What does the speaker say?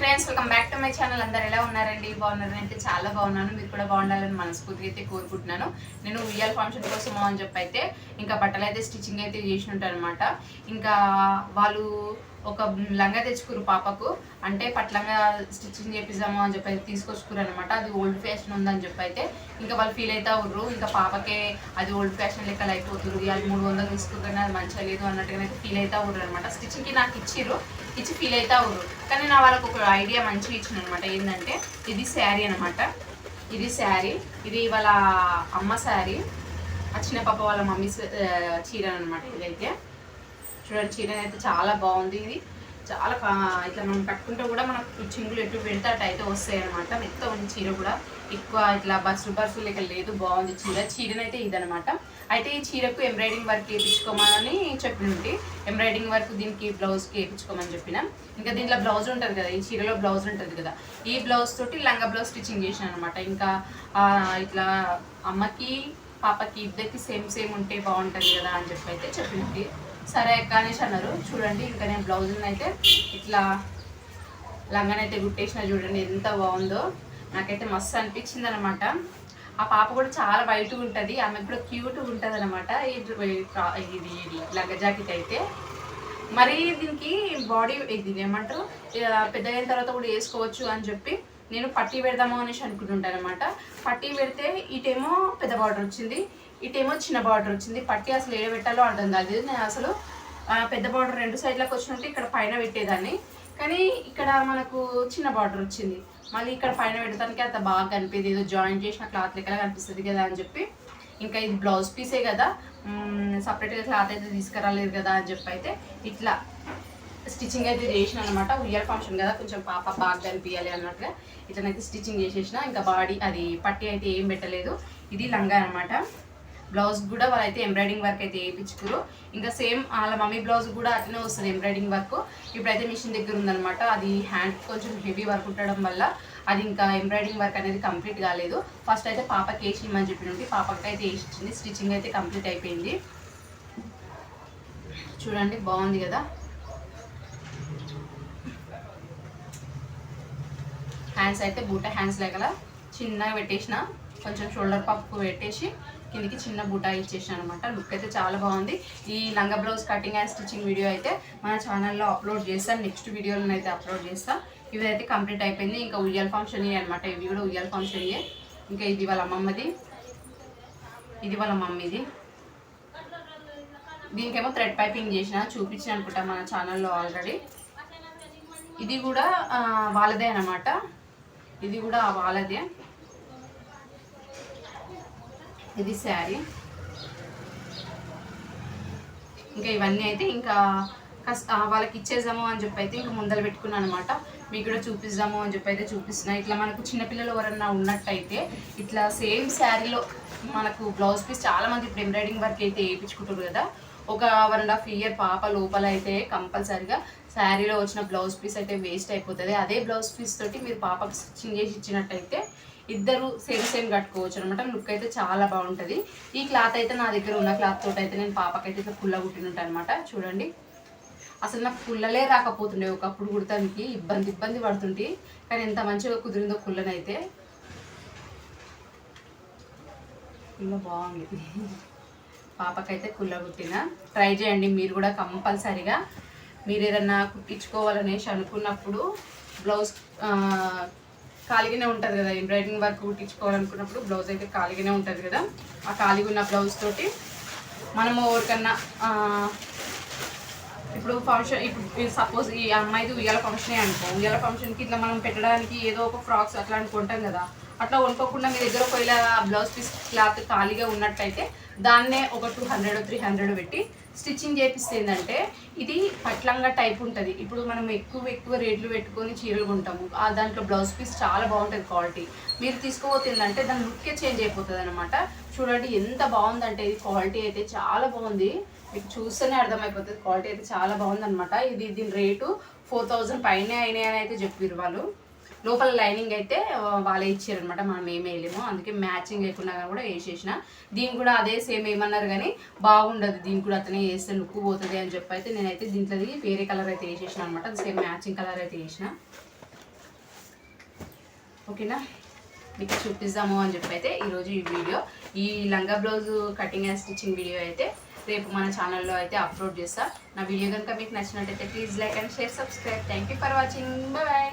Friends welcome back to my channel అందరు ఎలా ఉన్నారండి? బాగున్నారు? అంటే చాలా బాగున్నాను. మీరు కూడా బాగుండాలని మనస్ఫూర్తిగా అయితే కోరుకుంటున్నాను. నేను ఉయ్యాల ఫంక్షన్ కోసం అని చెప్పి అయితే ఇంకా బట్టలు అయితే స్టిచ్చింగ్ అయితే చేసి ఉంటాను అనమాట ఇంకా వాళ్ళు ఒక లంగా తెచ్చుకురు పాపకు. అంటే పట్లంగా స్టిచ్చింగ్ చేపిద్దాము అని చెప్పి అయితే తీసుకొచ్చుకురు అనమాట అది ఓల్డ్ ఫ్యాషన్ ఉందని చెప్పి అయితే ఇంకా వాళ్ళు ఫీల్ అవుతా ఉర్రు ఇంకా పాపకే అది ఓల్డ్ ఫ్యాషన్ లెక్కలు అయిపోతుంది. వాళ్ళు మూడు వందలు తీసుకుంటే అది మంచిగా లేదు అన్నట్టుగా అయితే ఫీల్ అవుతా ఉర్రు అనమాట స్టిచ్చింగ్కి నాకు ఇచ్చిర్రు. ఇచ్చి ఫీల్ అవుతా ఉన్నారు కానీ నా వాళ్ళకు ఒక ఐడియా మంచిగా ఇచ్చిన అనమాట ఏంటంటే ఇది శారీ అనమాట. ఇది శారీ. ఇది వాళ్ళ అమ్మ శారీ. ఆ చిన్న పాప వాళ్ళ మమ్మీ చీర అనమాట ఇదైతే. చూడండి చీర అయితే చాలా బాగుంది ఇది. చాలా ఇట్లా మనం కట్టుకుంటే కూడా మనకు చింగులు ఎటు పెడితే అటు అయితే వస్తాయి అనమాట మెత్త ఉంది చీర కూడా. ఎక్కువ ఇట్లా బస్సు బస్సు లేక లేదు బాగుంది చీర. చీరనైతే ఇదనమాట. అయితే ఈ చీరకు ఎంబ్రాయిడింగ్ వర్క్ వేయించుకోమని చెప్పినట్టు ఎంబ్రాయిడింగ్ వర్క్ దీనికి బ్లౌజ్కి వేయించుకోమని చెప్పిన. ఇంకా దీంట్లో బ్లౌజ్ ఉంటుంది కదా ఈ చీరలో బ్లౌజ్ ఉంటుంది కదా. ఈ బ్లౌజ్ తోటి లంగా బ్లౌజ్ స్టిచ్చింగ్ చేసిన అనమాట ఇంకా ఇట్లా అమ్మకి పాపకి ఇద్దరికి సేమ్ సేమ్ ఉంటే బాగుంటుంది కదా అని చెప్పి అయితే చెప్పింది. సరే కానీ అనేసి అన్నారు. చూడండి ఇంకా నేను బ్లౌజ్ని అయితే ఇట్లా లంగానైతే గుట్టేసిన చూడండి ఎంత బాగుందో. నాకైతే మస్తు అనిపించింది అనమాట ఆ పాప కూడా చాలా వైట్ ఉంటుంది. ఆమె కూడా క్యూట్ ఉంటుంది అనమాట ఇది ఇది జాకెట్ అయితే. మరి దీనికి బాడీ ఇది ఏమంటారు? ఇక అయిన తర్వాత కూడా వేసుకోవచ్చు అని చెప్పి నేను పట్టీ పెడదాము అనేసి అనుకుంటుంటాను అనమాట పట్టీ పెడితే ఇటేమో పెద్ద బార్డర్ వచ్చింది. ఇటేమో చిన్న బార్డర్ వచ్చింది. పట్టీ అసలు ఏ పెట్టాలో అర్థం కాదు. నేను అసలు పెద్ద బార్డర్ రెండు సైడ్లకు వచ్చినట్టు ఇక్కడ పైన పెట్టేదాన్ని. కానీ ఇక్కడ మనకు చిన్న బార్డర్ వచ్చింది. మళ్ళీ ఇక్కడ పైన పెట్టడానికి అంత బాగా కనిపింది ఏదో జాయింట్ చేసిన క్లాత్ లెక్కలా కనిపిస్తుంది కదా అని చెప్పి. ఇంకా ఇది బ్లౌజ్ పీసే కదా. సపరేట్గా క్లాత్ అయితే తీసుకురాలేదు కదా అని చెప్పి అయితే ఇట్లా స్టిచ్చింగ్ అయితే చేసిన అనమాట ఉయ్యాల ఫంక్షన్ కదా. కొంచెం పాప బాగా కనిపించాలి అన్నట్టుగా ఇట్లనైతే స్టిచ్చింగ్ చేసేసిన. ఇంకా బాడీ అది పట్టి అయితే ఏం పెట్టలేదు. ఇది లంగా అనమాట బ్లౌజ్ కూడా వాళ్ళైతే ఎంబ్రాయిడింగ్ వర్క్ అయితే వేయించుకురు ఇంకా సేమ్ వాళ్ళ మమ్మీ బ్లౌజ్ కూడా అట్లనే వస్తుంది ఎంబ్రాయిడింగ్ వర్క్. ఇప్పుడైతే మిషన్ దగ్గర ఉందన్నమాట. అది హ్యాండ్ కొంచెం హెవీ వర్క్ ఉండడం వల్ల అది ఇంకా ఎంబ్రాయిడింగ్ వర్క్ అనేది కంప్లీట్ కాలేదు. ఫస్ట్ అయితే పాపకి వేసి ఇమ్మని చెప్పి నుండి పాపకి అయితే వేసింది స్టిచ్చింగ్ అయితే కంప్లీట్ అయిపోయింది. చూడండి బాగుంది కదా? హ్యాండ్స్ అయితే బూట హ్యాండ్స్ లేకల చిన్నగా పెట్టేసిన. కొంచెం షోల్డర్ పప్పు పెట్టేసి కిందికి చిన్న బూటా ఇచ్చేసాను అనమాట లుక్ అయితే చాలా బాగుంది. ఈ లంగా blouse cutting and stitching video అయితే మన ఛానల్లో అప్లోడ్ చేస్తాను నెక్స్ట్ వీడియోలను అయితే అప్లోడ్ చేస్తాను ఇవి అయితే కంప్లీట్ అయిపోయింది. ఇంకా ఉయ్యాల ఫంక్షన్ అనమాట ఇవి కూడా ఉయ్యాల ఫంక్షన్ ఇంకా ఇది వాళ్ళ అమ్మమ్మది. ఇది వాళ్ళ మమ్మీది. దీనికేమో థ్రెడ్ పైపింగ్ చేసిన చూపించిన అనుకుంటా మన ఛానల్లో ఆల్రెడీ ఇది కూడా వాళ్ళదే అనమాట ఇది కూడా వాళ్ళదే. ఇది శారీ. ఇంకా ఇవన్నీ అయితే ఇంకా కష్ట వాళ్ళకి ఇచ్చేద్దాము అని చెప్పి అయితే ఇంకా ముందర పెట్టుకున్నాను అనమాట మీకు కూడా చూపిద్దాము అని చెప్పి అయితే చూపిస్తున్నా. ఇట్లా మనకు చిన్నపిల్లలు ఎవరన్నా ఉన్నట్టయితే ఇట్లా సేమ్ శారీలో మనకు బ్లౌజ్ పీస్ చాలా మంది ఇప్పుడు ఎంబ్రాయిడింగ్ వర్క్ అయితే వేయించుకుంటారు కదా. ఒక వన్ అండ్ హాఫ్ ఇయర్ పాప లోపల అయితే కంపల్సరిగా శారీలో వచ్చిన బ్లౌజ్ పీస్ అయితే వేస్ట్ అయిపోతుంది. అదే బ్లౌజ్ పీస్ తోటి మీరు పాపకి స్టిచ్చింగ్ చేసి ఇచ్చినట్టయితే ఇద్దరు సేమ్ సేమ్ కట్టుకోవచ్చు అనమాట లుక్ అయితే చాలా బాగుంటుంది. ఈ క్లాత్ అయితే నా దగ్గర ఉన్న క్లాత్ తోటి అయితే నేను పాపకైతే ఇట్లా కుల్ల కుట్టినట్టు అనమాట చూడండి. అసలు నాకు కుల్లలే రాకపోతుండే. ఒకప్పుడు కుడతానికి ఇబ్బంది ఇబ్బంది పడుతుంటే కానీ ఎంత మంచిగా కుదిరిందో కుల్లనైతే కుల్ల బాగుంది. పాపకైతే కుల్ల కుట్టిన. ట్రై చేయండి. మీరు కూడా కంపల్సరిగా. మీరు ఏదన్నా కుట్టించుకోవాలనేసి అనుకున్నప్పుడు బ్లౌజ్ ఖాళీగానే ఉంటుంది కదా. ఎంబ్రాయిడింగ్ వర్క్ కుట్టించుకోవాలనుకున్నప్పుడు బ్లౌజ్ అయితే ఖాళీగానే ఉంటుంది కదా. ఆ ఖాళీగా ఉన్న బ్లౌజ్ తోటి మనము ఎవరికన్నా ఇప్పుడు ఫంక్షన్ ఇప్పుడు సపోజ్ ఈ అమ్మాయిది ఉయ్యాల ఫంక్షనే అనుకో. ఉయ్యాల ఫంక్షన్కి ఇట్లా మనం పెట్టడానికి ఏదో ఒక ఫ్రాక్స్ అట్లా అనుకుంటాం కదా. అట్లా వండుకోకుండా మీ దగ్గర ఒకవేళ బ్లౌజ్ పీస్ క్లాత్ ఖాళీగా ఉన్నట్టయితే దాన్నే ఒక టూ హండ్రెడ్ త్రీ హండ్రెడ్ పెట్టి స్టిచ్చింగ్ చేపిస్తే ఏంటంటే ఇది పట్లంగా టైప్ ఉంటుంది. ఇప్పుడు మనం ఎక్కువ ఎక్కువ రేట్లు పెట్టుకొని చీరలు కొంటాము. ఆ దాంట్లో బ్లౌజ్ పీస్ చాలా బాగుంటుంది క్వాలిటీ. మీరు తీసుకోపోతే ఏంటంటే దాని లుక్కే చేంజ్ అయిపోతుంది అనమాట చూడండి ఎంత బాగుందంటే ఇది క్వాలిటీ అయితే చాలా బాగుంది. మీకు చూస్తేనే అర్థమైపోతుంది. క్వాలిటీ అయితే చాలా బాగుంది అనమాట ఇది దీని రేటు ఫోర్ థౌజండ్ పైనే అయినాయి అని అయితే చెప్పారు వాళ్ళు. లోపల లైనింగ్ అయితే వాళ్ళే ఇచ్చారనమాట మనం ఏమి వేయలేము. అందుకే మ్యాచింగ్ లేకుండా కూడా వేసేసిన. దీని కూడా అదే సేమ్ ఏమన్నారు కానీ బాగుండదు. దీనికి కూడా అతనే వేస్తే లుక్ పోతుంది అని చెప్పి అయితే నేనైతే దీంట్లో వేరే కలర్ అయితే వేసేసిన అనమాట అది సేమ్ మ్యాచింగ్ కలర్ అయితే వేసిన. ఓకేనా? మీకు చూపిస్తాము అని చెప్పి అయితే ఈరోజు ఈ వీడియో. ఈ లంగా blouse cutting and stitching video అయితే రేపు మన ఛానల్లో అయితే అప్లోడ్ చేస్తా. నా వీడియో కనుక మీకు నచ్చినట్టయితే please like and share subscribe. Thank you for watching bye